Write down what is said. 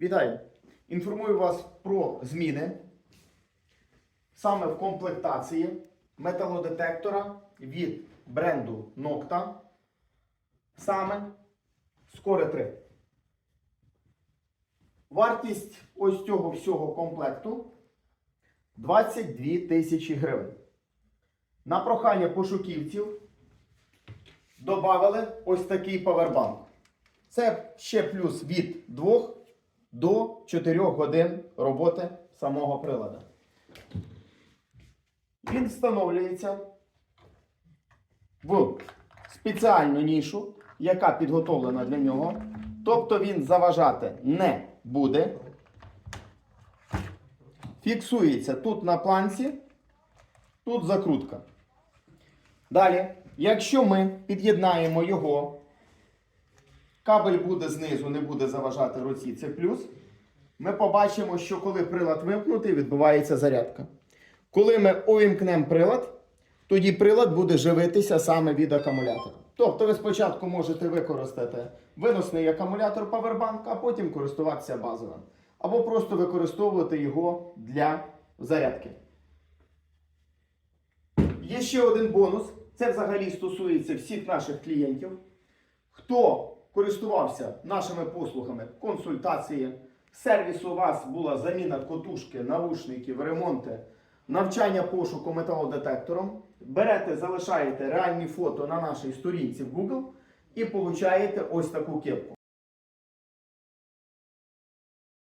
Вітаю! Інформую вас про зміни саме в комплектації металодетектора від бренду Nocta, саме Score 3. Вартість ось цього всього комплекту 22 тисячі гривень. На прохання пошуківців додали ось такий павербанк. Це ще плюс від 2 до 4 годин роботи самого приладу. Він встановлюється в спеціальну нішу, яка підготовлена для нього. Тобто він заважати не буде. Фіксується тут на планці, тут закрутка. Далі, якщо ми під'єднаємо його Кабель буде знизу, не буде заважати руці, це плюс. Ми побачимо, що коли прилад вимкнутий, відбувається зарядка. Коли ми увімкнемо прилад, тоді прилад буде живитися саме від акумулятора. Тобто ви спочатку можете використати виносний акумулятор Powerbank, а потім користуватися базовим. Або просто використовувати його для зарядки. Є ще один бонус. Це взагалі стосується всіх наших клієнтів. Хто користувався нашими послугами консультації, сервіс у вас була заміна котушки, навушників, ремонти, навчання пошуку металодетектором, берете, залишаєте реальні фото на нашій сторінці в Google і получаєте ось таку кепку.